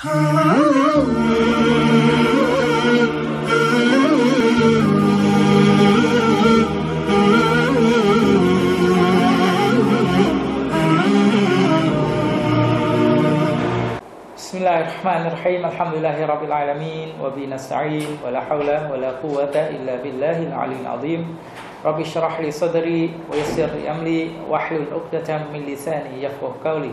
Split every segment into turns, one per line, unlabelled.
بسم الله الرحمن الرحيم الحمد لله رب العالمين وبه نستعين ولا حول ولا قوة إلا بالله العلي العظيم رب اشرح لي صدري ويسر لي أمري واحلل عقدة من لساني يفقه قولي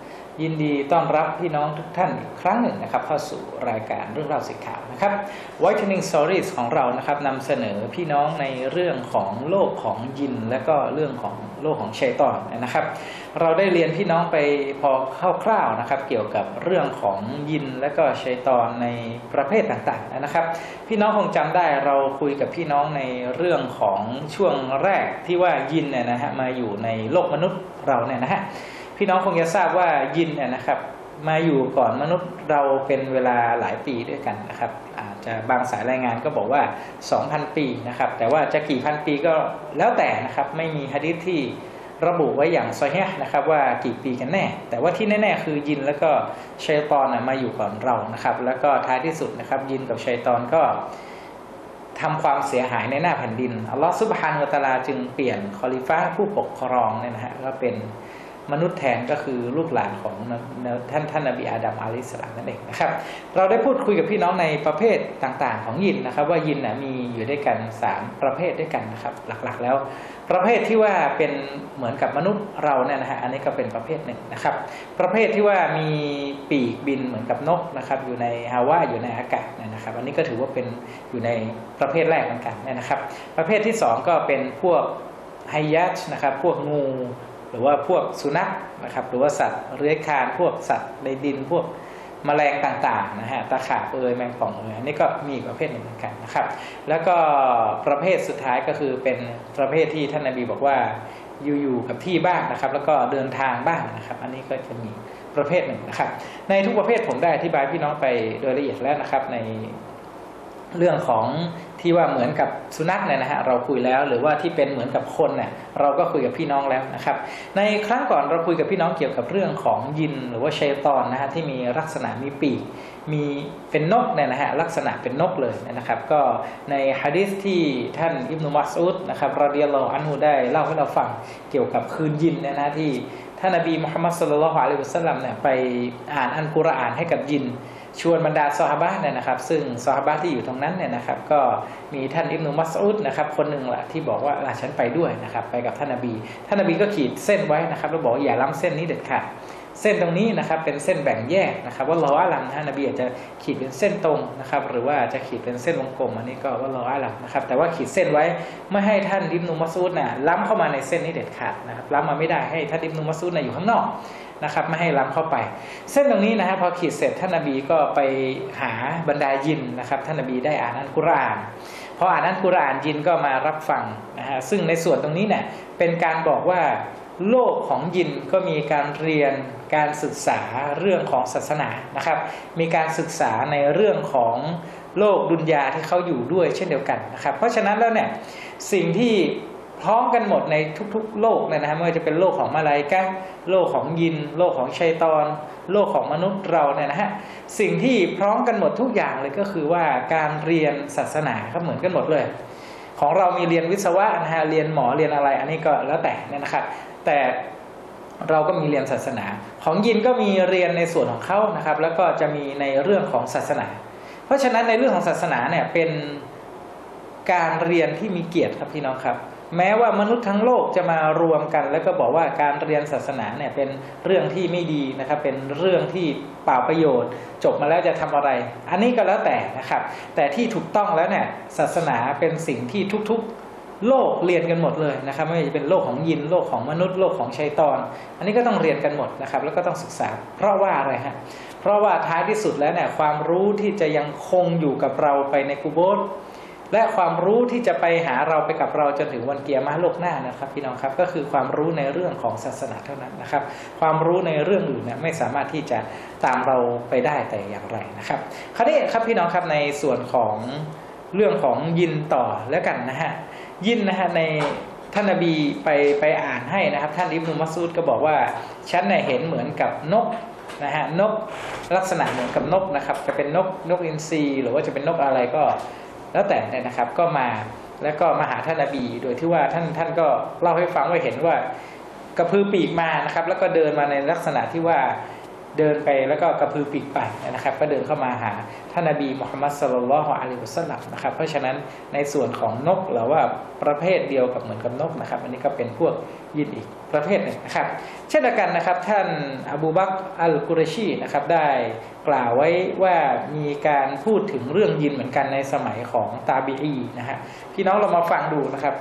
ยินดีต้อนรับพี่น้องทุกท่านอีกครั้งหนึ่งนะครับ เข้าสู่รายการเรื่องราวสิข่าวนะครับ Whitening Stories ของเรานะครับนำเสนอพี่น้องในเรื่องของโลกของยิน และก็เรื่องของโลกของชัยตอนนะครับ เราได้เรียนพี่น้องไปพอคร่าวๆนะครับ เกี่ยวกับเรื่องของยิน และก็ชัยตอนในประเภทต่างๆนะครับ พี่น้องคงจำได้เราคุยกับพี่น้องในเรื่องของช่วงแรกที่ว่ายินเนี่ยนะฮะมาอยู่ในโลกมนุษย์เราเนี่ยนะฮะ พี่น้องคงจะทราบว่ายินเนี่ยนะครับ มาอยู่ก่อนมนุษย์เราเป็นเวลาหลายปีด้วยกันนะครับ อาจจะบางสายรายงานก็บอกว่า 2,000 ปีนะครับ แต่ว่าจะกี่พันปีก็แล้วแต่นะครับ ไม่มีฮะดิษที่ระบุไว้อย่างซอฮีฮ์นะครับว่ากี่ปีกันแน่ แต่ว่าที่แน่ ๆ คือยินแล้วก็ชัยตอนนะมาอยู่ก่อนเรานะครับ แล้วก็ท้ายที่สุดนะครับ ยินกับชัยตอนก็ทำความเสียหายในหน้าแผ่นดินอัลลอฮฺซุบฮานุวะตาลาจึงเปลี่ยนคอลิฟ้าผู้ปกครองเนี่ยนะฮะก็เป็น มนุษย์แทนก็คือลูกหลานของท่านท่านนบีอาดัมอะลัยฮิสสลามนั่นเองนะครับ เราได้พูดคุยกับพี่น้องในประเภทต่างๆ ของยินนะครับ ว่ายินนะมีอยู่ด้วยกัน 3 ประเภทด้วยกันนะครับ หลักๆแล้ว ประเภทที่ว่าเป็นเหมือนกับมนุษย์เราเนี่ยนะฮะอันนี้ก็เป็นประเภทหนึ่งนะครับ ประเภทที่ว่ามีปีกบินเหมือนกับนกนะครับ อยู่ในฮาวาอยู่ในอากาศนะครับ อันนี้ก็ถือว่าเป็นอยู่ในประเภทแรกเหมือนกันนะครับ ประเภทที่ 2 ก็เป็นพวกไฮยัชนะครับ พวกงู หรือว่าพวกสุนัขนะครับหรือว่าสัตว์เลื้อยคลานพวกสัตว์ในดินพวกแมลงต่างๆนะฮะตะขาบเอยแมงป่องเอยนนี้ก็มีประเภทหนึ่งเหมือนกันนะครับ แล้วก็ประเภทสุดท้ายก็คือเป็นประเภทที่ท่านนบีบอกว่าอยู่ๆกับที่บ้างนะครับ แล้วก็เดินทางบ้างนะครับ อันนี้ก็จะมีประเภทหนึ่งนะครับ ในทุกประเภทผมได้อธิบายพี่น้องไปโดยละเอียดแล้วนะครับใน เรื่องของที่ว่าเหมือนกับสุนัขเนี่ยนะฮะเราคุยแล้วหรือว่าที่เป็นเหมือนกับคนเนี่ยเราก็คุยกับพี่น้องแล้วนะครับ ในครั้งก่อนเราคุยกับพี่น้องเกี่ยวกับเรื่องของยินหรือว่าชัยตอนนะฮะที่มีลักษณะมีปีกมีเป็นนกเนี่ยนะฮะลักษณะเป็นนกเลยนะครับ ก็ในฮะดิษที่ท่านอิบนุมัสอุดนะครับรดิยัลลอฮอันฮูได้เล่าให้เราฟังเกี่ยวกับคืนยินเนี่ยนะที่ท่านนบีมุฮัมมัดสุลลัลฮุอะลัยฮิวะสัลลัมเนี่ยไปอ่านอันกุรอานให้กับยิน ชวนบรรดาซอฮาบะเนี่ยนะครับ ซึ่งซอฮาบะที่อยู่ตรงนั้นเนี่ยนะครับ ก็มีท่านอิบนุมัสอุดนะครับ คนหนึ่งแหละที่บอกว่าฉันไปด้วยนะครับ ไปกับท่านนบี ท่านนบีก็ขีดเส้นไว้นะครับแล้วบอกอย่าล้ำเส้นนี้เด็ดขาด เส้นตรงนี้นะครับเป็นเส้นแบ่งแยกนะครับ ว่าเราอาลัมท่านบีอาจจะขีดเป็นเส้นตรงนะครับ หรือว่าจะขีดเป็นเส้นวงกลมอันนี้ก็ว่าเราอาลัมนะครับ แต่ว่าขีดเส้นไว้ไม่ให้ท่านอิบนุมัสอุดน่ะล้ำเข้ามาในเส้นนี้เด็ดขาดนะครับล้ำมาไม่ได้ให้ท่านอิบนุมัสอุดน่ะอยู่ข้างนอกนะครับไม่ให้ล้ำเข้าไป เส้นตรงนี้นะฮะพอขีดเสร็จท่านนบีก็ไปหาบรรดายินนะครับ ท่านนบีได้อ่านอัลกุรอานพออ่านอัลกุรอานยินก็มารับฟังนะฮะซึ่งในส่วนตรงนี้เนี่ยเป็นการบอกว่าโลกของยินก็มีการเรียน การศึกษาเรื่องของศาสนานะครับ มีการศึกษาในเรื่องของโลกดุนยาที่เขาอยู่ด้วยเช่นเดียวกันนะครับ เพราะฉะนั้นแล้วเนี่ยสิ่งที่พร้อมกันหมดในทุกๆ โลกเนี่ยนะฮะไม่ว่าจะเป็นโลกของมาลายกะโลกของยิน โลกของชัยตอน โลกของมนุษย์เราเนี่ยนะฮะสิ่งที่พร้อมกันหมดทุกอย่างเลยก็คือว่าการเรียนศาสนาก็เหมือนกันหมดเลย ของเรามีเรียนวิศวะนะฮะเรียนหมอเรียนอะไร อันนี้ก็แล้วแต่เนี่ยนะครับ แต่ เราก็มีเรียนศาสนา ของยินก็มีเรียนในส่วนของเขานะครับ แล้วก็จะมีในเรื่องของศาสนา เพราะฉะนั้นในเรื่องของศาสนาเนี่ยเป็นการเรียนที่มีเกียรติครับพี่น้องครับ แม้ว่ามนุษย์ทั้งโลกจะมารวมกัน แล้วก็บอกว่าการเรียนศาสนาเนี่ยเป็นเรื่องที่ไม่ดีนะครับ เป็นเรื่องที่เปล่าประโยชน์ จบมาแล้วจะทำอะไร อันนี้ก็แล้วแต่นะครับ แต่ที่ถูกต้องแล้วเนี่ยศาสนาเป็นสิ่งที่ทุกๆ โลกเรียนกันหมดเลยนะครับ ไม่ว่าจะเป็นโลกของยินโลกของมนุษย์โลกของชัยตอน อันนี้ก็ต้องเรียนกันหมดนะครับ แล้วก็ต้องศึกษา เพราะว่าอะไรฮะเพราะว่าท้ายที่สุดแล้วเนี่ยความรู้ที่จะยังคงอยู่กับเราไปในกูโบสและความรู้ที่จะไปหาเราไปกับเราจนถึงวันเกียร์มาโลกหน้านะครับ พี่น้องครับก็คือความรู้ในเรื่องของศาสนาเท่านั้นนะครับ ความรู้ในเรื่องอื่นเนี่ยไม่สามารถที่จะตามเราไปได้แต่อย่างไรนะครับ คราวนี้ครับพี่น้องครับในส่วนของ เรื่องของยินต่อแล้วกันนะฮะยินนะฮะในท่านนบีไปไปอ่านให้นะครับ ท่านอิบนุมัสูดก็บอกว่าฉันเนี่ยเห็นเหมือนกับนกนะฮะนกลักษณะเหมือนกับนกนะครับ จะเป็นนกนกอินทรีหรือว่าจะเป็นนกอะไรก็แล้วแต่เนี่ยนะครับก็มาแล้วก็มาหาท่านนบี โดยที่ว่าท่านท่านก็เล่าให้ฟังว่าเห็นว่ากระพือปีกมานะครับ แล้วก็เดินมาในลักษณะที่ว่า เดินไปแล้วก็กระพือปีกไปนะครับ ก็เดินเข้ามาหาท่านนบีมุฮัมมัดสุลลัลฮุอะลัยฮิวะสัลลัมนะครับ เพราะฉะนั้นในส่วนของนกหรือว่าประเภทเดียวกับเหมือนกับนกนะครับ อันนี้ก็เป็นพวกยินอีกประเภทหนึ่งนะครับ เช่นเดียวกันนะครับ ท่านอบูบักอัลกุรชีนะครับได้กล่าวไว้ว่ามีการพูดถึงเรื่องยินเหมือนกันในสมัยของตาบีอีนะฮะพี่น้องเรามาฟังดูนะครับ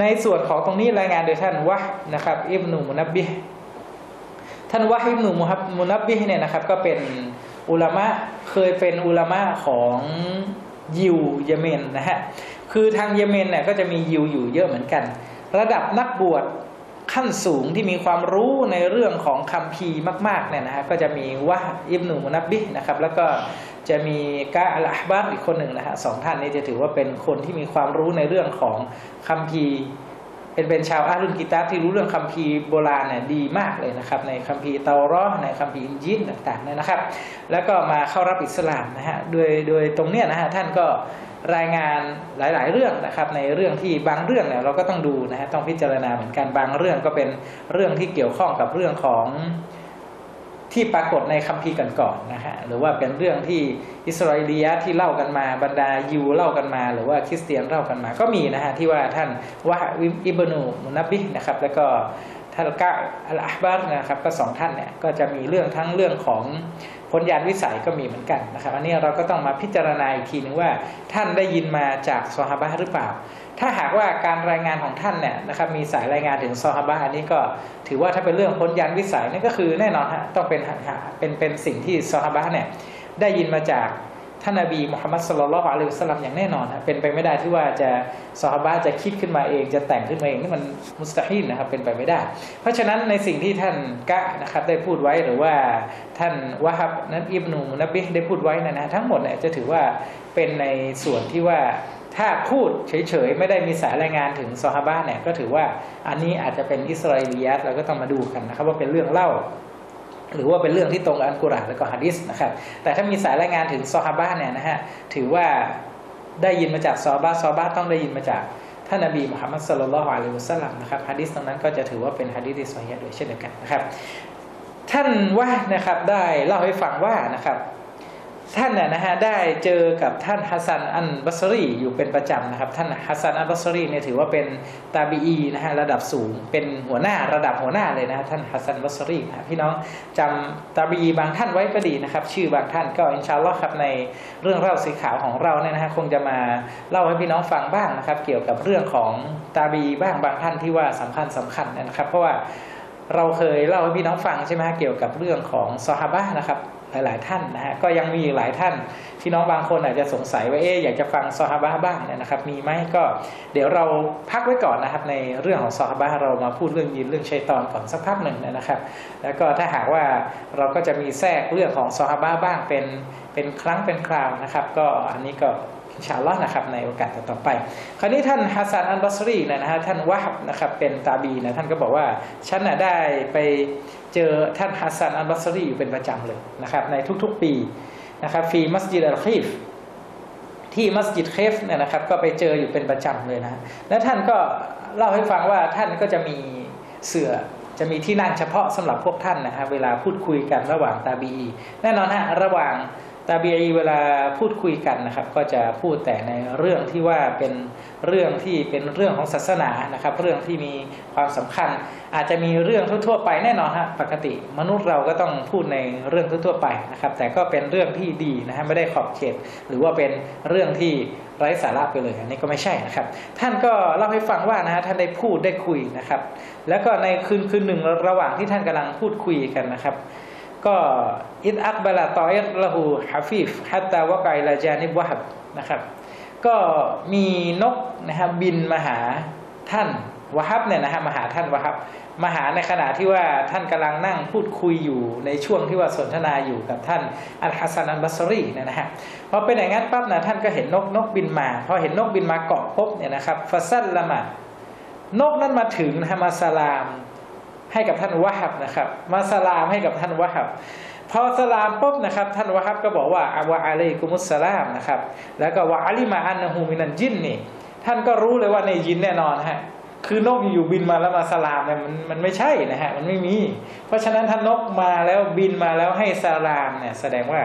ในส่วนของตรงนี้รายงานโดยท่านวะนะครับอิบนุมุนับบิ ท่านวะอิบนุมุนับบิเนี่ยนะครับ ก็เป็นอุลามะเคยเป็นอุลามะของยิวเยเมนนะฮะคือทางเยเมนเนี่ยก็จะมียิวอยู่เยอะเหมือนกัน ระดับนักบวชขั้นสูงที่มีความรู้ในเรื่องของคัมภีร์มากๆเนี่ยนะฮะก็จะมีวะอิบนุมุนับบินะครับแล้วก็จะมีกาอัลอาบาร์อีกคนหนึ่งนะฮะสองท่านนี้จะถือว่าเป็นคนที่มีความรู้ในเรื่องของคัมภีร์ เป็นเป็นชาวอาลุนกิตาที่รู้เรื่องคัมภีร์โบราณเนี่ยดีมากเลยนะครับ ในคัมภีร์เตารอในคัมภีร์อินจินต่างๆเนี่ยนะครับ แล้วก็มาเข้ารับอิสลามนะฮะโดยโดยตรงเนี้ยนะฮะท่านก็รายงานหลาย ๆ เรื่องนะครับในเรื่องที่บางเรื่องเนี่ยเราก็ต้องดูนะฮะต้องพิจารณาเหมือนกันบางเรื่องก็เป็นเรื่องที่เกี่ยวข้องกับเรื่องของ ที่ปรากฏในคัมภีร์ก่อนๆนะฮะหรือว่าเป็นเรื่องที่อิสราเอลียที่เล่ากันมาบรรดายูเล่ากันมา หรือว่าคริสเตียนเล่ากันมาก็มีนะฮะที่ว่าท่านวะอิบนูมุนับบินะครับแล้วก็ท่านกะอัลอาบาร์นะครับก็สองท่านเนี่ยก็จะมีเรื่องทั้งเรื่องของพ้นญาณวิสัยก็มีเหมือนกันนะครับอันนี้เราก็ต้องมาพิจารณาอีกทีนึงว่าท่านได้ยินมาจากซอฮาบะหรือเปล่า ถ้าหากว่าการรายงานของท่านเนี่ยนะครับมีสายรายงานถึงซอฮาบะอันนี้ก็ถือว่าถ้าเป็นเรื่องพ้นญาณวิสัยนี่ก็คือแน่นอนฮะต้องเป็นเป็นเป็นสิ่งที่ซอฮาบะเนี่ยได้ยินมาจากท่านนบีมุฮัมมัดสุลลัลอะลัยฮิสลามอย่างแน่นอนนะเป็นไปไม่ได้ที่ว่าจะซอฮาบะจะคิดขึ้นมาเอง จะแต่งขึ้นมาเองนี่มันมุสตาฮินนะครับเป็นไปไม่ได้ เพราะฉะนั้นในสิ่งที่ท่านกะนะครับได้พูดไว้หรือว่าท่านวะฮับนั้นอิบนูนบีได้พูดไว้นะนะทั้งหมดเนี่ยจะถือว่าเป็นในส่วนที่ว่า ถ้าพูดเฉยๆ ไม่ได้มีสายรายงานถึงซอฮาบะเนี่ยก็ถือว่าอันนี้อาจจะเป็นอิสราเอลียตเราก็ต้องมาดูกันนะครับว่าเป็นเรื่องเล่า หรือว่าเป็นเรื่องที่ตรงอันกุรอานและก็ฮะดิษนะครับแต่ถ้ามีสายรายงานถึงซอฮาบะเนี่ยนะฮะถือว่าได้ยินมาจากซอฮาบะซอฮาบะต้องได้ยินมาจากท่านนบีมุฮัมมัดสุลลัลฮวาอะลัยฮิวะสัลลัมนะครับฮะดิษตรงนั้นก็จะถือว่าเป็นฮะดิษที่ซอฮีห์ด้วยเช่นเดียวกันนะครับท่านว่านะครับได้เล่าให้ฟังว่านะครับ ท่านน่ยนะฮะได้เจอกับท่านฮัสซันอันบัสรีอยู่เป็นประจำนะครับ ท่านฮัสซันอันบัสรีเนี่ยถือว่าเป็นตาบีอีนะฮะระดับสูงเป็นหัวหน้าระดับหัวหน้าเลยนะท่านฮัสซันบัสรีนะพี่น้องจำตาบีอีบางท่านไว้ก็ดีนะครับ ชื่อบางท่านก็อินชาอัลลอฮ์ครับในเรื่องเล่าสีขาวของเราเนี่ยนะฮะคงจะมาเล่าให้พี่น้องฟังบ้างนะครับ เกี่ยวกับเรื่องของตาบีบ้างบางท่านที่ว่าสำคัญสำคัญนะครับ เพราะว่าเราเคยเล่าให้พี่น้องฟังใช่ไหมเกี่ยวกับเรื่องของซอฮาบะนะครับ หลายๆท่านนะฮะก็ยังมีอีกหลายท่านพี่น้องบางคนอาจจะสงสัยว่าเอ๊อยากจะฟังซอฮาบะบ้างเนี่ยนะครับ มีไหมก็เดี๋ยวเราพักไว้ก่อนนะครับ ในเรื่องของซอฮาบะเรามาพูดเรื่องยินเรื่องชัยตอนก่อนสักพักหนึ่งนะครับ แล้วก็ถ้าหากว่าเราก็จะมีแทรกเรื่องของซอฮาบะบ้างเป็นเป็นครั้งเป็นคราวนะครับ ก็อันนี้ก็ชาลลอฮ์นะครับในโอกาสต่อไป คราวนี้ท่านฮัสซันอันบัสรีนะฮะท่านวะฮับนะครับเป็นตาบีนะท่านก็บอกว่าฉันน่ะได้ไป เจอท่านฮัสซันอัลบัสรีอยู่เป็นประจำเลยนะครับในทุกๆปีนะครับฟีมัสยิดอัลคีฟที่มัสยิดเคฟเนี่ยนะครับก็ไปเจออยู่เป็นประจำเลยนะและท่านก็เล่าให้ฟังว่าท่านก็จะมีเสือจะมีที่นั่งเฉพาะสำหรับพวกท่านนะฮะเวลาพูดคุยกันระหว่างตาบี แน่นอนฮะระหว่าง ตาบีอีเวลาพูดคุยกันนะครับ ก็จะพูดแต่ในเรื่องที่ว่าเป็นเรื่องที่เป็นเรื่องของศาสนานะครับ เรื่องที่มีความสำคัญ อาจจะมีเรื่องทั่วๆไปแน่นอนฮะปกติ มนุษย์เราก็ต้องพูดในเรื่องทั่วๆไปนะครับ แต่ก็เป็นเรื่องที่ดีนะฮะไม่ได้ขอบเขต หรือว่าเป็นเรื่องที่ไร้สาระไปเลยอันนี้ก็ไม่ใช่นะครับ ท่านก็เล่าให้ฟังว่านะฮะท่านได้พูดได้คุยนะครับ แล้วก็ในคืนคืนหนึ่งระหว่างที่ท่านกำลังพูดคุยกันนะครับ ก็อิดอักบลาตอเอิรละหูฮาฟิฟฮัตตาวะกายลาจานิบวะฮับนะครับ ก็มีนกนะครับบินมาหาท่านวะฮับเนี่ยนะฮะมาหาท่านวะฮับมาหาในขณะที่ว่าท่านกำลังนั่งพูดคุยอยู่ในช่วงที่ว่าสนทนาอยู่กับท่านอัลฮัสซันอัลบัสรีเนี่ยนะฮะพอเป็นอย่างนั้นปั๊บนะท่านก็เห็นนกนกบินมาพอเห็นนกบินมาเกาะพบเนี่ยนะครับฟัซัลละมานกนั้นมาถึงนะฮะมาสลาม ให้กับท่านวะฮับนะครับ มาสลามให้กับท่านวะฮับพอสลามปุ๊บนะครับ ท่านวะฮับก็บอกว่าอาวะอะลัยกุมุสสลามนะครับ แล้วก็วะอะลิมาอันนะฮูมินันจินนี่ท่านก็รู้เลยว่าในยินแน่นอนฮะคือนกอยู่บินมาแล้วมาสลามเนี่ยมันมันไม่ใช่นะฮะมันไม่มี เพราะฉะนั้นถ้านกมาแล้วบินมาแล้วให้สลามเนี่ยแสดงว่า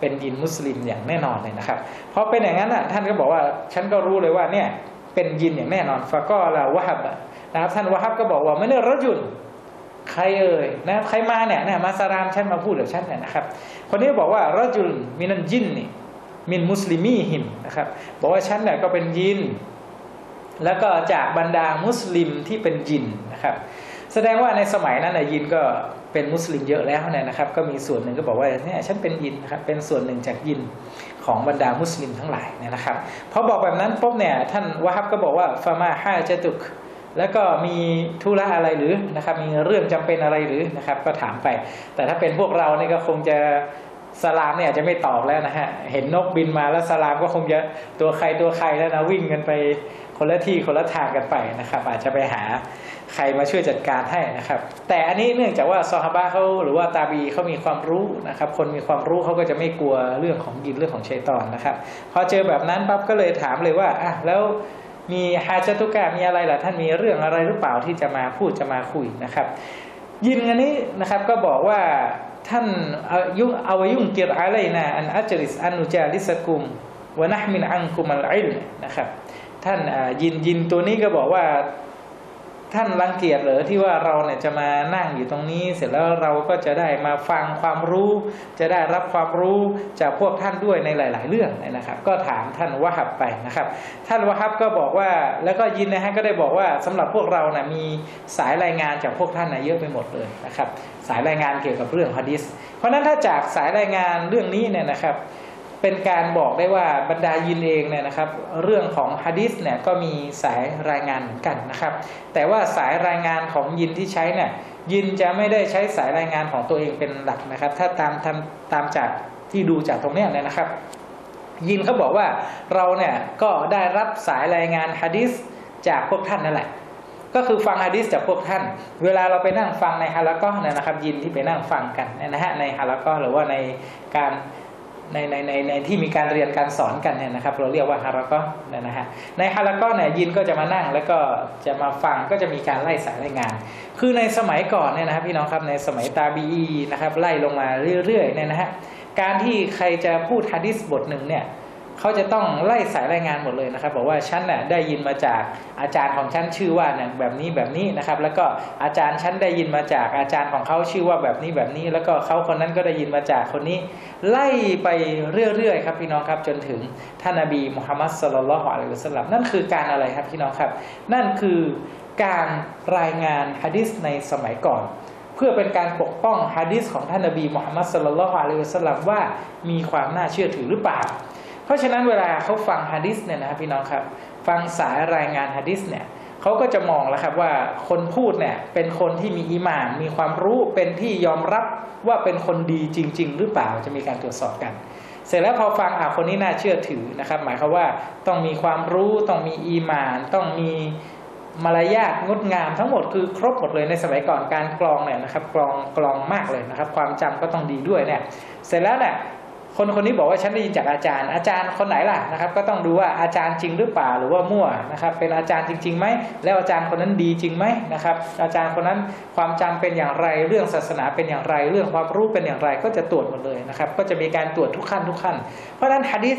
เป็นยินมุสลิมอย่างแน่นอนเลยนะครับเพราะเป็นอย่างนั้นอะท่านก็บอกว่าฉันก็รู้เลยว่าเนี่ยเป็นยินอย่างแน่นอนฟะก็ลาวะฮับนะครับท่านวะฮับก็บอกว่าไม่ได้รจุน ใครเอ่ยนะใครมาเนี่ยเนี่ยมาสลามฉันมาพูดกับฉันเนี่ยนะครับ คนนี้บอกว่ารจุลมินันจินนี่มินมุสลิมีหิมนะครับ บอกว่าฉันเนี่ยก็เป็นยิน แล้วก็จากบรรดามุสลิมที่เป็นยินนะครับ แสดงว่าในสมัยนั้นนะยินก็เป็นมุสลิมเยอะแล้วเนี่ยนะครับ ก็มีส่วนหนึ่งก็บอกว่าเนี่ยฉันเป็นยินนะครับเป็นส่วนหนึ่งจากยินของบรรดามุสลิมทั้งหลายเนี่ยนะครับพอบอกแบบนั้นปุ๊บเนี่ยท่านวะฮับก็บอกว่าฟามาฮาจตุก แล้วก็มีธุระอะไรหรือนะครับมีเรื่องจำเป็นอะไรหรือนะครับ ก็ถามไป แต่ถ้าเป็นพวกเราเนี่ยก็คงจะสลามเนี่ยจะไม่ตอบแล้วนะฮะเห็นนกบินมาแล้วสลามก็คงจะตัวใครตัวใครแล้วนะวิ่งกันไปคนละที่คนละทางกันไปนะครับ อาจจะไปหาใครมาช่วยจัดการให้นะครับ แต่อันนี้เนื่องจากว่าซอฮาบะเขาหรือว่าตาบีเขามีความรู้นะครับ คนมีความรู้เขาก็จะไม่กลัวเรื่องของยินเรื่องของชัยตอนนะครับ พอเจอแบบนั้นปั๊บก็เลยถามเลยว่าอะแล้ว มีฮาจตุกะมีอะไรล่ะท่านมีเรื่องอะไรหรือเปล่าที่จะมาพูดจะมาคุยนะครับ ยินอันนี้นะครับก็บอกว่าท่านยุ่งเอายุ่งเกียรอะไรนะอันอัจริสอันุจาริสกุมวะนะมินอังกุมัลอิลนะครับท่านยินยินตัวนี้ก็บอกว่า ท่านรังเกียจหรือที่ว่าเราเนี่ยจะมานั่งอยู่ตรงนี้ เสร็จแล้วเราก็จะได้มาฟังความรู้ จะได้รับความรู้จากพวกท่านด้วยในหลาย ๆ เรื่องนะครับ ก็ถามท่านวะฮับไปนะครับ ท่านวะฮับก็บอกว่าแล้วก็ยินนะฮะก็ได้บอกว่าสำหรับพวกเรานะ่ะมีสายรายงานจากพวกท่านนะเยอะไปหมดเลยนะครับ สายรายงานเกี่ยวกับเรื่องฮะดิษเพราะนั้นถ้าจากสายรายงานเรื่องนี้เนี่ยนะครับ เป็นการบอกได้ว่าบรรดายินเองเนี่ยนะครับ เรื่องของฮะดิษเนี่ยก็มีสายรายงานเหมือนกันนะครับ แต่ว่าสายรายงานของยินที่ใช้เนี่ยยินจะไม่ได้ใช้สายรายงานของตัวเองเป็นหลักนะครับ ถ้าตามทำตามจากที่ดูจากตรงนี้เนี่ยนะครับ ยินเขาบอกว่าเราเนี่ยก็ได้รับสายรายงานฮะดิษจากพวกท่านนั่นแหละก็คือฟังฮะดิษจากพวกท่าน เวลาเราไปนั่งฟังในฮาละก็เนี่ยนะครับ ยินที่ไปนั่งฟังกันนะฮะในฮาละก็หรือว่าในการ ในในในในที่มีการเรียนการสอนกันเนี่ยนะครับ เราเรียกว่าฮาระก็นะฮะในฮาระก็เนี่ยยินก็จะมานั่งแล้วก็จะมาฟังก็จะมีการไล่สายรายงาน คือในสมัยก่อนเนี่ยนะครับพี่น้องครับในสมัยตาบีนะครับไล่ลงมาเรื่อยๆเนี่ยนะฮะการที่ใครจะพูดฮะดิษบทหนึ่งเนี่ย เขาจะต้องไล่สายรายงานหมดเลยนะครับ บอกว่าฉันน่ะได้ยินมาจากอาจารย์ของฉันชื่อว่าเนี่ยแบบนี้แบบนี้นะครับ แล้วก็อาจารย์ฉันได้ยินมาจากอาจารย์ของเขาชื่อว่าแบบนี้แบบนี้ แล้วก็เขาคนนั้นก็ได้ยินมาจากคนนี้ ไล่ไปเรื่อยๆครับพี่น้องครับจนถึงท่านนบีมุฮัมมัดสุลลัลฮุอะลัยฮิวะสัลลัมนั่นคือการอะไรครับพี่น้องครับ นั่นคือการรายงานฮะดิษในสมัยก่อนเพื่อเป็นการปกป้องฮะดิษของท่านนบีมุฮัมมัดสุลลัลฮุอะลัยฮิวะสัลลัมว่ามีความน่าเชื่อถือหรือเปล่า เพราะฉะนั้นเวลาเขาฟังฮะดิษเนี่ยนะครับพี่น้องครับ ฟังสายรายงานฮะดิษเนี่ยเขาก็จะมองแล้วครับว่าคนพูดเนี่ยเป็นคนที่มีอีมานมีความรู้เป็นที่ยอมรับว่าเป็นคนดีจริง ๆ หรือเปล่าจะมีการตรวจสอบกัน เสร็จแล้วพอฟังอ่าคนนี้น่าเชื่อถือนะครับ หมายความว่าต้องมีความรู้ต้องมีอีมาน ต้องมีมารยาทงดงามทั้งหมดคือครบหมดเลยในสมัยก่อนการกรองเนี่ยนะครับกรองกรองมากเลยนะครับ ความจำก็ต้องดีด้วยเนี่ยเสร็จแล้วเนี่ย คนคนนี้บอกว่าฉันได้ยินจากอาจารย์ อาจารย์คนไหนล่ะนะครับ ก็ต้องดูว่าอาจารย์จริงหรือเปล่าหรือว่ามั่วนะครับ เป็นอาจารย์จริงๆไหมแล้วอาจารย์คนนั้นดีจริงไหมนะครับ อาจารย์คนนั้นความจำเป็นอย่างไร เรื่องศาสนาเป็นอย่างไร เรื่องความรู้เป็นอย่างไร ก็จะตรวจหมดเลยนะครับ ก็จะมีการตรวจทุกขั้นทุกขั้น เพราะฉะนั้นฮะดิษ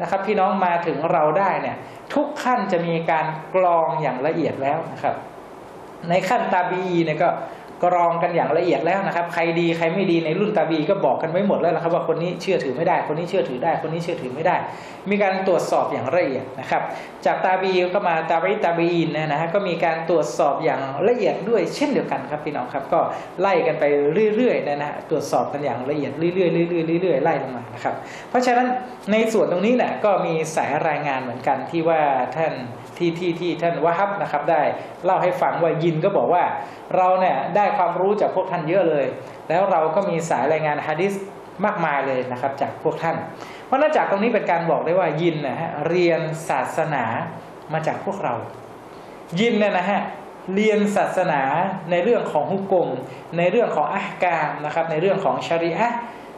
นะครับพี่น้องมาถึงเราได้เนี่ยทุกขั้นจะมีการกรองอย่างละเอียดแล้วนะครับ ในขั้นตาบีเนี่ยก็ กรองกันอย่างละเอียดแล้วนะครับ ใครดีใครไม่ดีในรุ่นตาบีก็บอกกันไว้หมดแล้วนะครับ ว่าคนนี้เชื่อถือไม่ได้ คนนี้เชื่อถือได้ คนนี้เชื่อถือไม่ได้ มีการตรวจสอบอย่างละเอียดนะครับ จากตาบีก็มาตาบีตาบีนนะฮะก็มีการตรวจสอบอย่างละเอียดด้วยเช่นเดียวกันครับพี่น้องครับ ก็ไล่กันไปเรื่อยๆนะฮะตรวจสอบกันอย่างละเอียดเรื่อยๆเรื่อยๆเรื่อยๆไล่ลงมานะครับ เพราะฉะนั้นในส่วนตรงนี้แหละก็มีสายรายงานเหมือนกันที่ว่าท่านที่ที่ที่ท่านวะฮับนะครับได้เล่าให้ฟังว่ายินก็บอกว่าเราเนี่ยได้ความรู้จากพวกท่านเยอะเลย แล้วเราก็มีสายรายงานฮะดิษมากมายเลยนะครับจากพวกท่าน เพราะนอกจากตรงนี้เป็นการบอกได้ว่ายินนะฮะเรียนศาสนามาจากพวกเรา ยินเนี่ยนะฮะเรียนศาสนาในเรื่องของฮุกกลมในเรื่องของอัฮกามนะครับในเรื่องของชริอะ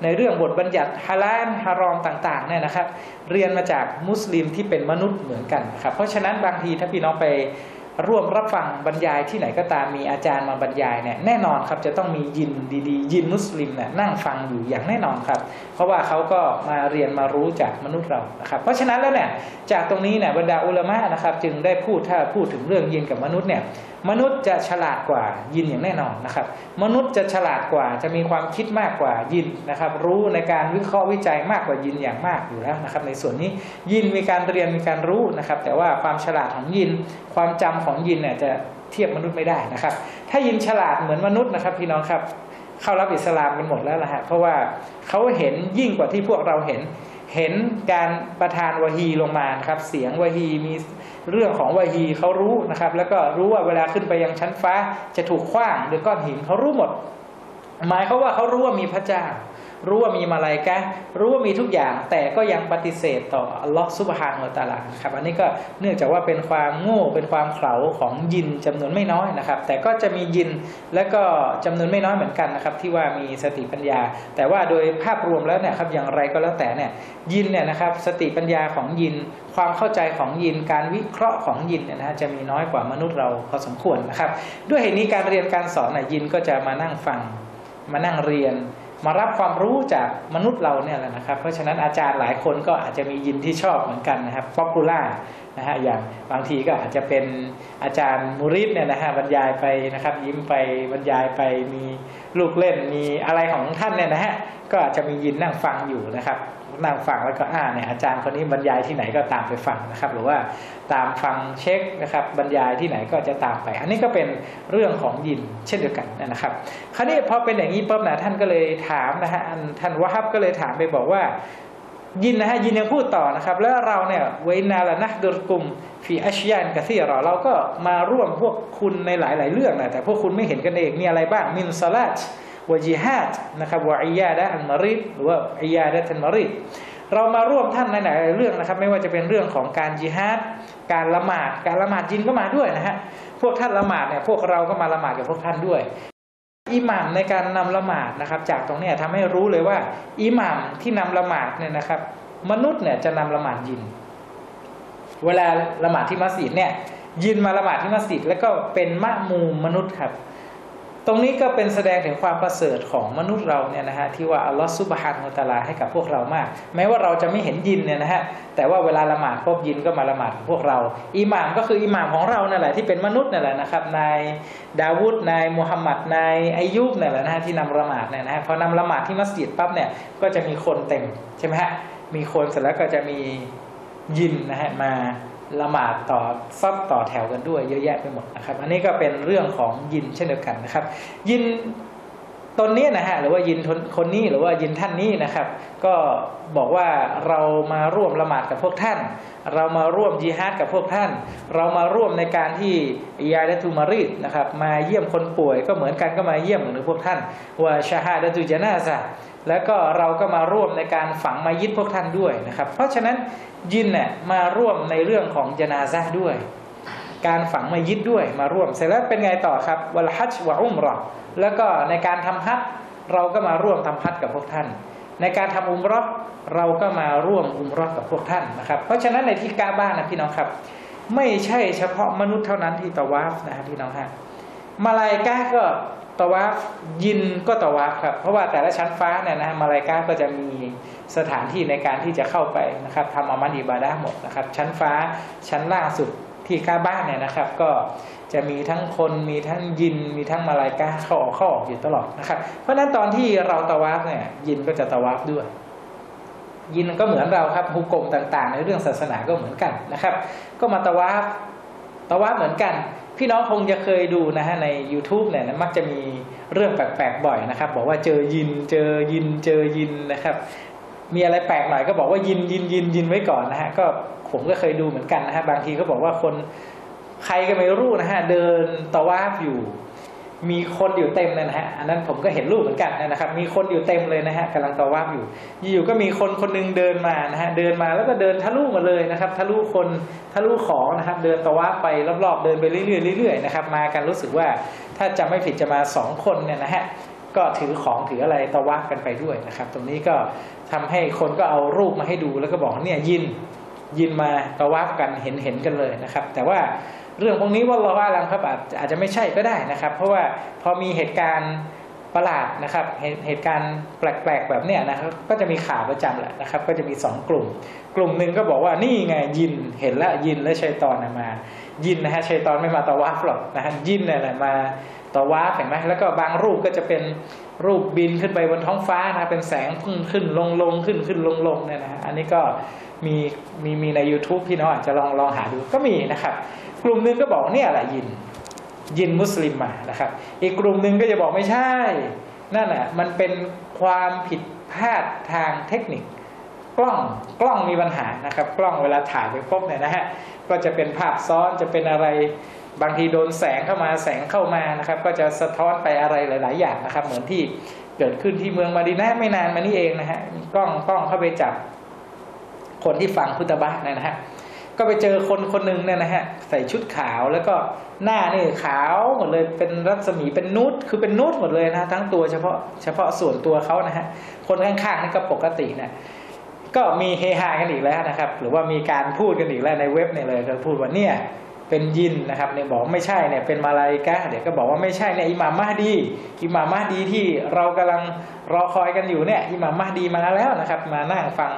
ในเรื่องบทบัญญัติฮาลาลฮารอมต่างๆเนี่ยนะครับ เรียนมาจากมุสลิมที่เป็นมนุษย์เหมือนกันครับเพราะฉะนั้นบางทีถ้าพี่น้องไป ร่วมรับฟังบรรยายที่ไหนก็ตามมีอาจารย์มาบรรยายเนี่ยแน่นอนครับจะต้องมียินดีๆ ยินมุสลิมเนี่ยนั่งฟังอยู่อย่างแน่นอนครับ เพราะว่าเขาก็มาเรียนมารู้จากมนุษย์เรานะครับ เพราะฉะนั้นแล้วเนี่ยจากตรงนี้เนี่ยบรรดาอุลามะนะครับ จึงได้พูดถ้าพูดถึงเรื่องยินกับมนุษย์เนี่ย มนุษย์จะฉลาดกว่ายินอย่างแน่นอนนะครับ มนุษย์จะฉลาดกว่าจะมีความคิดมากกว่ายินนะครับ รู้ในการวิเคราะห์วิจัยมากกว่ายินอย่างมากอยู่แล้วนะครับ ในส่วนนี้ยินมีการเรียนมีการรู้นะครับ แต่ว่าความฉลาดของยิน ความจำของยินเนี่ยจะเทียบมนุษย์ไม่ได้นะครับ ถ้ายินฉลาดเหมือนมนุษย์นะครับ พี่น้องครับเข้ารับอิสลามกันหมดแล้วนะฮะเพราะว่าเขาเห็นยิ่งกว่าที่พวกเราเห็นเห็นการประทานวะฮีลงมาครับ เสียงวะฮีมี เรื่องของวะฮีเขารู้นะครับ แล้วก็รู้ว่าเวลาขึ้นไปยังชั้นฟ้าจะถูกคว้างด้วยก้อนหินเขารู้หมด หมายเขาว่าเขารู้ว่ามีพระเจ้า รู้ว่ามีมาลายกะรู้ว่ามีทุกอย่าง แต่ก็ยังปฏิเสธต่ออัลลอฮฺซุบฮานุตาลาครับอันนี้ก็เนื่องจากว่าเป็นความโง่เป็นความเขลาของยินจำนวนไม่น้อยนะครับ แต่ก็จะมียินและก็จำนวนไม่น้อยเหมือนกันนะครับ ที่ว่ามีสติปัญญา แต่ว่าโดยภาพรวมแล้วเนี่ยครับอย่างไรก็แล้วแต่เนี่ยยินเนี่ยนะครับสติปัญญาของยิน ความเข้าใจของยินการวิเคราะห์ของยินเนี่ยนะจะมีน้อยกว่ามนุษย์เราพอสมควรนะครับ ด้วยเหตุนี้การเรียนการสอนน่ยยินก็จะมานั่งฟังมานั่งเรียน มารับความรู้จากมนุษย์เราเนี่ยแหละนะครับ เพราะฉะนั้นอาจารย์หลายคนก็อาจจะมียินที่ชอบเหมือนกันนะครับป๊อปปูล่า นะฮะอย่างบางทีก็อาจจะเป็นอาจารย์มูริดเนี่ยนะฮะบรรยายไปนะครับ ยิ้มไปบรรยายไปมีลูกเล่นมีอะไรของท่านเนี่ยนะฮะก็อาจจะมียินนั่งฟังอยู่นะครับนั่งฟังแล้วก็อ่าเนี่ยอาจารย์คนนี้บรรยายที่ไหนก็ตามไปฟังนะครับ หรือว่าตามฟังเช็คนะครับบรรยายที่ไหนก็จะตามไป อันนี้ก็เป็นเรื่องของยินเช่นเดียวกันนะครับ คราวนี้พอเป็นอย่างนี้ปุ๊บนะท่านก็เลยถามนะฮะท่านวะฮับก็เลยถามไปบอกว่า ยินนะฮะยินยังพูดต่อนะครับ แล้วเราเนี่ยเวนาละนะดุรกุมฟีอัชยานกะซีเราเราก็มาร่วมพวกคุณในหลาย ๆ เรื่องนะแต่พวกคุณไม่เห็นกันเองมีอะไรบ้างมินซาลาตวะจิฮัดนะครับวะอิยาดะอันมาริดหรือว่าอิยาดะอันมาริดเรามาร่วมท่านในหลายเรื่องนะครับ ไม่ว่าจะเป็นเรื่องของการจิฮัดการละหมาดการละหมาดยินก็มาด้วยนะฮะพวกท่านละหมาดเนี่ยพวกเราก็มาละหมาดกับพวกท่านด้วย อิหมัมในการนำละหมาดนะครับ จากตรงนี้ทำให้รู้เลยว่าอิหมัมที่นำละหมาดเนี่ยนะครับ มนุษย์เนี่ยจะนำละหมาดยิน เวลาละหมาดที่มัสยิดเนี่ยยินมาละหมาดที่มัสยิดแล้วก็เป็นมะมูมนุษย์ครับ ตรงนี้ก็เป็นแสดงถึงความประเสริฐของมนุษย์เราเนี่ยนะฮะที่ว่าอัลลอฮฺซุบฮานุตาลาให้กับพวกเรามาก แม้ว่าเราจะไม่เห็นยินเนี่ยนะฮะแต่ว่าเวลาละหมาดพบยินก็มาละหมาดพวกเราอิหม่ามก็คืออิหม่ามของเรานั่นแหละที่เป็นมนุษย์นั่นแหละนะครับนายดาวุฒนายมุฮัมมัดนายอายุบนั่นแหละนะฮะที่นำละหมาดเนี่ยนะฮะพอนำละหมาดที่มัสยิดปั๊บเนี่ยก็จะมีคนเต็มใช่ไหมฮะมีคนเสร็จแล้วก็จะมียินนะฮะมา ละหมาดต่อซับต่อแถวกันด้วยเยอะแยะไปหมดนะครับ อันนี้ก็เป็นเรื่องของยินเช่นเดียวกันนะครับ ยิน ตนนี้นะฮะหรือว่ายินคนนี้หรือว่ายินท่านนี้นะครับ ก็บอกว่าเรามาร่วมละหมาดกับพวกท่าน เรามาร่วมยิฮัดกับพวกท่าน เรามาร่วมในการที่ยาดะตุมาริดนะครับมาเยี่ยมคนป่วยก็เหมือนกันก็มาเยี่ยมเหมือนพวกท่านว่าชาฮาดะตุจานาซะแล้วก็เราก็มาร่วมในการฝังมายิดพวกท่านด้วยนะครับ เพราะฉะนั้นยินเนี่ยมาร่วมในเรื่องของจนาซะด้วย การฝังมายิดด้วยมาร่วม เสร็จแล้วเป็นไงต่อครับวัลฮัจวะอุมรอแล้วก็ในการทำฮัจเราก็มาร่วมทำฮัจกับพวกท่าน ในการทำอุมรอเราก็มาร่วมอุมรอกับพวกท่านนะครับ เพราะฉะนั้นในที่กาบ้านนะพี่น้องครับ ไม่ใช่เฉพาะมนุษย์เท่านั้นที่ตะวาฟนะพี่น้องฮะมาลายกาก็ตวาฟยินก็ตวาฟครับเพราะว่าแต่ละชั้นฟ้าเนี่ยนะมาลายกาก็จะมีสถานที่ในการที่จะเข้าไปนะครับทำอามันอิบาดะหมดนะครับ ชั้นฟ้าชั้นล่างสุด ที่กาบ้านเนี่ยนะครับ ก็จะมีทั้งคนมีทั้งยินมีทั้งมาลายกาเข้าออกเข้าออกอยู่ตลอดนะครับ เพราะฉะนั้นตอนที่เราตะวาฟเนี่ยยินก็จะตะวาฟด้วย ยินก็เหมือนเราครับฮุกกลมต่างๆ ในเรื่องศาสนาก็เหมือนกันนะครับ ก็มาตะวาฟตะวาฟเหมือนกัน พี่น้องคงจะเคยดูนะฮะใน YouTube เนี่ยมักจะมีเรื่องแปลกๆบ่อยนะครับ บอกว่าเจอยินเจอยินเจอยินนะครับมีอะไรแปลกหน่อยก็บอกว่ายินยินยินยินไว้ก่อนนะฮะก็ ผมก็เคยดูเหมือนกันนะฮะบางทีก็บอกว่าคนใครก็ไม่รู้นะฮะเดินตะวาฟอยู่ มีคนอยู่เต็มเลยนะฮะอันนั้นผมก็เห็นรูปเหมือนกันนะครับ มีคนอยู่เต็มเลยนะฮะกำลังตะวาบอยู่อยู่ก็มีคนคนนึงเดินมานะฮะเดินมาแล้วก็เดินทะลุมาเลยนะครับ ทะลุคนทะลุของนะครับ เดินตะวาบไปรอบๆเดินไปเรื่อยๆเรื่อยๆนะครับมากันรู้สึกว่าถ้าจะไม่ผิดจะมาสองคนเนี่ยนะฮะก็ถือของถืออะไรตะวาบกันไปด้วยนะครับ ตรงนี้ก็ทำให้คนก็เอารูปมาให้ดูแล้วก็บอกเนี่ยยิน ยินมาตะวาบกันเห็นเห็นกันเลยนะครับ แต่ว่าเรื่องพวกนี้ว่าเราว่าลังครับอาจจะไม่ใช่ก็ได้นะครับ เพราะว่าพอมีเหตุการณ์ประหลาดนะครับเหตุการณ์แปลกๆแบบเนี้ยนะครับก็จะมีข่าวประจำแหละนะครับ ก็จะมี 2 กลุ่ม กลุ่มหนึ่งก็บอกว่านี่ไงยินเห็นแล้วยินและชัยตอนมา ยินนะฮะชัยตอนไม่มาตะวาฟหรอกนะฮะยินเนี่ยแหละมา ตะวาฟเห็นไหมแล้วก็บางรูปก็จะเป็นรูปบินขึ้นไปบนท้องฟ้านะเป็นแสงพุ่งขึ้นลงลงขึ้นขึ้นลงลงเนี่ยนะฮะอันนี้ก็มีมีมีใน YouTube พี่น้องอาจจะลองลองหาดูก็มีนะครับ กลุ่มหนึ่งก็บอกเนี่ยแหละยิน ยินมุสลิมมานะครับ อีกกลุ่มหนึ่งก็จะบอกไม่ใช่ นั่นแหละมันเป็นความผิดพลาดทางเทคนิค กล้องกล้องมีปัญหานะครับ กล้องเวลาถ่ายไปพบเนี่ยนะฮะก็จะเป็นภาพซ้อนจะเป็นอะไร บางทีโดนแสงเข้ามาแสงเข้ามานะครับ ก็จะสะท้อนไปอะไรหลาย ๆ อย่างนะครับ เหมือนที่เกิดขึ้นที่เมืองมาดีนาไม่นานมานี้เองนะฮะกล้องกล้องเข้าไปจับคนที่ฟังพุทธบะนะฮะก็ไปเจอคนคนหนึ่งเนี่ยนะฮะใส่ชุดขาวแล้วก็หน้านี่ขาวหมดเลยเป็นรัศมีเป็นนูดคือเป็นนูดหมดเลยนะทั้งตัวเฉพาะเฉพาะส่วนตัวเขานะฮะคนข้างๆนี่ก็ปกตินะก็มีเฮฮากันอีกแล้วนะครับ หรือว่ามีการพูดกันอีกแล้วในเว็บเนี่ยเลยก็พูดว่าเนี่ย เป็นยินนะครับเนี่ยบอกไม่ใช่เนี่ยเป็นมาลายกะเดี๋ยวก็บอกว่าไม่ใช่เนี่ยอิหม่ามมาดีอิหม่ามมาดีที่เรากำลังรอคอยกันอยู่เนี่ยอิหม่ามมาดีมาแล้วนะครับ มานั่งฟัง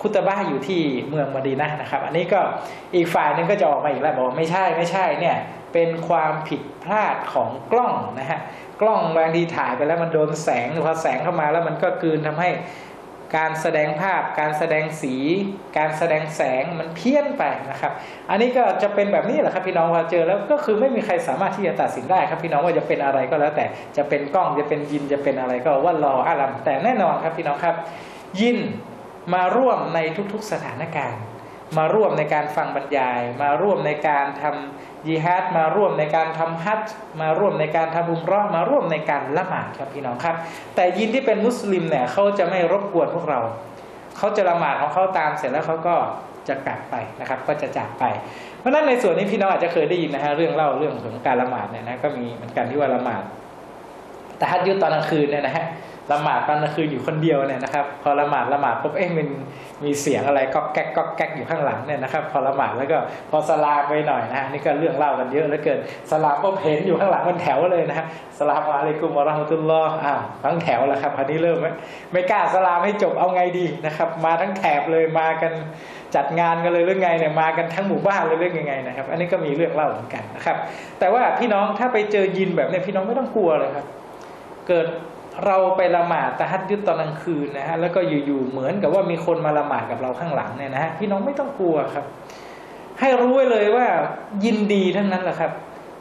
คุตบ้าอยู่ที่เมืองมดีนะนะครับ อันนี้ก็อีกฝ่ายนึงก็จะออกมาอีกแล้วบอกไม่ใช่ไม่ใช่เนี่ยเป็นความผิดพลาดของกล้องนะฮะกล้องบางทีถ่ายไปแล้วมันโดนแสงพอแสงเข้ามาแล้วมันก็คืนทำให้ การแสดงภาพ การแสดงสี การแสดงแสงมันเพี้ยนไปนะครับ อันนี้ก็จะเป็นแบบนี้แหละครับพี่น้องพอเจอแล้วก็คือไม่มีใครสามารถที่จะตัดสินได้ครับพี่น้องว่าจะเป็นอะไรก็แล้วแต่จะเป็นกล้องจะเป็นยินจะเป็นอะไรก็ว่ารออาลัมแต่แน่นอนครับพี่น้องครับ ยินมาร่วมในทุกๆสถานการณ์ มาร่วมในการฟังบรรยาย มาร่วมในการทำ ยิฮัดมาร่วมในการทำฮัจมาร่วมในการทำบุมรอมาร่วมในการละหมาดครับพี่น้องครับ แต่ยินที่เป็นมุสลิมเนี่ยเขาจะไม่รบกวนพวกเรา เขาจะละหมาดของเขาตามเสร็จแล้วเขาก็จะกลับไปนะครับ ก็จะจากไป เพราะนั้นในส่วนนี้พี่น้องอาจจะเคยได้ยินนะฮะเรื่องเล่าเรื่องของการละหมาดเนี่ยนะก็มีเหมือนกันที่ว่าละหมาดแต่ฮัดยุตตอนกลางคืนเนี่ยนะฮะ ละหมาดตอนกลางคืนอยู่คนเดียวเนี่ยนะครับ พอละหมาดละหมาดปุ๊บเอ๊ะมันมีเสียงอะไรก็แก๊กก็แก๊กอยู่ข้างหลังเนี่ยนะครับ พอละหมาดแล้วก็พอสลามไปหน่อยนะนี่ก็เรื่องเล่ากันเยอะเหลือเกินสลามก็เห็นอยู่ข้างหลังมันแถวเลยนะฮะสลามอะลัยกุมวะราะห์มุตุลลออ้าวทั้งแถวแล้วครับคราวนี้เริ่มไมไม่กล้าสลามให้จบเอาไงดีนะครับ มาทั้งแถบเลยมากันจัดงานกันเลยเรื่องไงเนี่ยมากันทั้งหมู่บ้านเลยเรื่องยังไงนะครับ อันนี้ก็มีเรื่องเล่าเหมือนกันนะครับ แต่ว่าพี่น้องถ้าไปเจอยินแบบนี้พี่น้องไม่ต้องกลัวเลยครับ เกิด เราไปละหมาดตะฮัดยุดตอนกลางคืนนะฮะแล้วก็อยู่ๆเหมือนกับว่ามีคนมาละหมาดกับเราข้างหลังเนี่ยนะฮะพี่น้องไม่ต้องกลัวครับ ให้รู้ไว้เลยว่ายินดีทั้งนั้นแหละครับ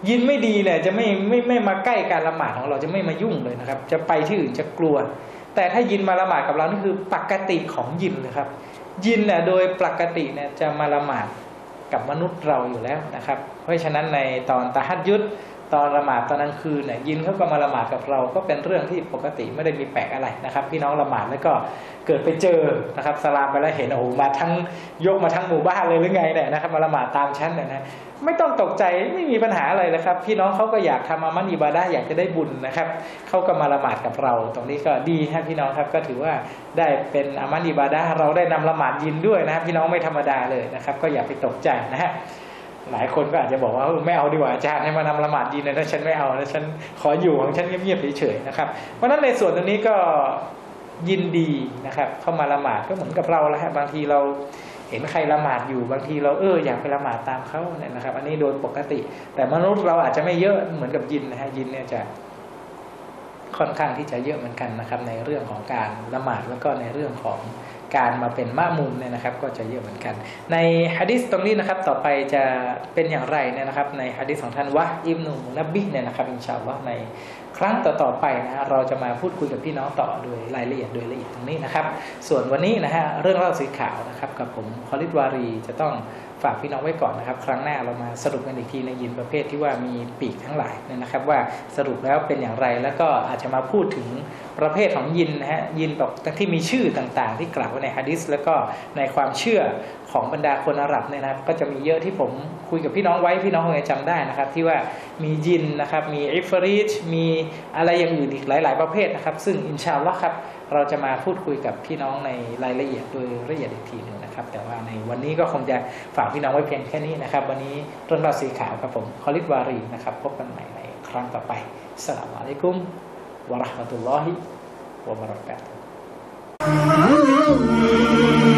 ยินไม่ดีเนี่ยจะไม่ไม่ไม่มาใกล้การละหมาดของเราจะไม่มายุ่งเลยนะครับ จะไปที่อื่นจะกลัว แต่ถ้ายินมาละหมาดกับเรานี่คือปกติของยินนะครับ ยินเนี่ยโดยปกติเนี่ยจะมาละหมาดกับมนุษย์เราอยู่แล้วนะครับ เพราะฉะนั้นในตอนตะฮัดยุด ตอนละหมาดตอนกลางคืนเนี่ยยินเขาก็มาละหมาดกับเราก็เป็นเรื่องที่ปกติไม่ได้มีแปลกอะไรนะครับ พี่น้องละหมาดแล้วก็เกิดไปเจอนะครับสลามไปแล้วเห็นโอ้โหมาทั้งยกมาทั้งหมู่บ้านเลยหรือไงเนี่ยนะครับมาละหมาดตามชั้นเนี่ยนะไม่ต้องตกใจไม่มีปัญหาอะไรเลยครับ พี่น้องเขาก็อยากทำอามันอิบาดะอยากจะได้บุญนะครับเขาก็มาละหมาดกับเรา ตรงนี้ก็ดีครับพี่น้องครับก็ถือว่าได้เป็นอามันอิบาดะเราได้นำละหมาดยินด้วยนะพี่น้องไม่ธรรมดาเลยนะครับ ก็อย่าไปตกใจนะฮะ หลายคนก็อาจจะบอกว่าไม่เอาดีกว่าอาจารย์ให้มานำละหมาดดีนะถ้าฉันไม่เอาแล้วฉันขออยู่ของฉันเงียบๆเฉยๆนะครับเพราะฉะนั้นในส่วนตรงนี้ก็ยินดีนะครับ เข้ามาละหมาดก็เหมือนกับเราแล้วฮะบางทีเราเห็นใครละหมาดอยู่บางทีเราเอออยากไปละหมาดตามเขาเนี่ยนะครับ อันนี้โดยปกติ แต่มนุษย์เราอาจจะไม่เยอะเหมือนกับยินนะฮะยินเนี่ยจะค่อนข้างที่จะเยอะเหมือนกันนะครับ ในเรื่องของการละหมาดแล้วก็ในเรื่องของ การมาเป็นมะมุมเนี่ยนะครับ ก็จะเยอะเหมือนกัน ในฮะดิษตรงนี้นะครับต่อไปจะเป็นอย่างไรเนี่ยนะครับ ในฮะดิษของท่านวะอิมนุมุนบิเนี่ยนะครับอินชาอัลลอฮ์ในครั้งต่อๆไปนะฮะเราจะมาพูดคุยกับพี่น้องต่อโดยรายละเอียดโดยละเอียดตรงนี้นะครับ ส่วนวันนี้นะฮะเรื่องเล่าสีขาวนะครับกับผมคอลิดวารีจะต้อง ฝากพี่น้องไว้ก่อนนะครับ ครั้งหน้าเรามาสรุปกันอีกทีในยินประเภทที่ว่ามีปีกทั้งหลายเนี่ยนะครับ ว่าสรุปแล้วเป็นอย่างไร แล้วก็อาจจะมาพูดถึงประเภทของยินนะฮะยินแบบที่มีชื่อต่างๆ ที่กล่าวในฮะดิษแล้วก็ในความเชื่อของบรรดาคนอาหรับเนี่ยนะครับ ก็จะมีเยอะที่ผมคุยกับพี่น้องไว้พี่น้องคงจะจำได้นะครับ ที่ว่ามียินนะครับมีอิฟริชมีอะไรอย่างอื่นอีกหลาย ๆ ประเภทนะครับ ซึ่งอินชาอัลลอฮ์ครับ เราจะมาพูดคุยกับพี่น้องในรายละเอียดโดยละเอียดอีกทีหนึ่งนะครับ แต่ว่าในวันนี้ก็คงจะฝากพี่น้องไว้เพียงแค่นี้นะครับ วันนี้เรื่องราวสีขาวครับผมคอลิดวารีนะครับ พบกันใหม่ในครั้งต่อไปสลามอะลัยกุมวะราะห์มะตุลลอฮิวะบะเราะกาตุฮ์